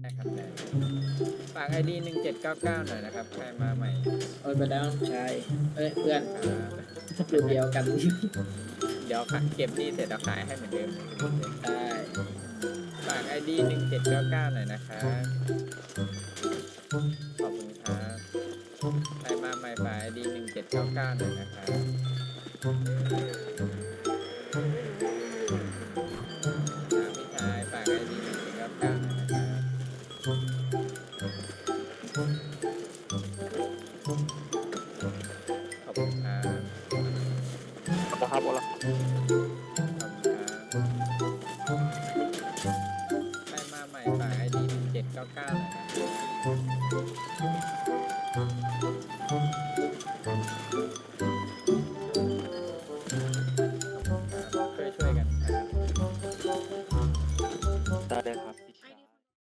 ได้ครับได้ฝากไอดีหนึ่งเจ็ดเก้าเก้าหน่อยนะครับใครมาใหม่โอ้ยไปแล้วใช่เอ้ยเพื่อนครับกลุ่มเดียวกันเดี๋ยวขายเก็บหนี่เสร็จแล้วขายให้เหมือนเดิมได้ฝากไอดีหนึ่งเจ็ดเก้าเก้าหน่อยนะครับขอบคุณครับใครมาใหม่ฝากไอดีหนึ่งเจ็ดเก้าเก้าหน่อยนะครับ ขอบคุครับขอบคุครับโะใครมาใหม่ฝากไอดีเจ็ดเก้เก้านะช่วยกันได้ครับ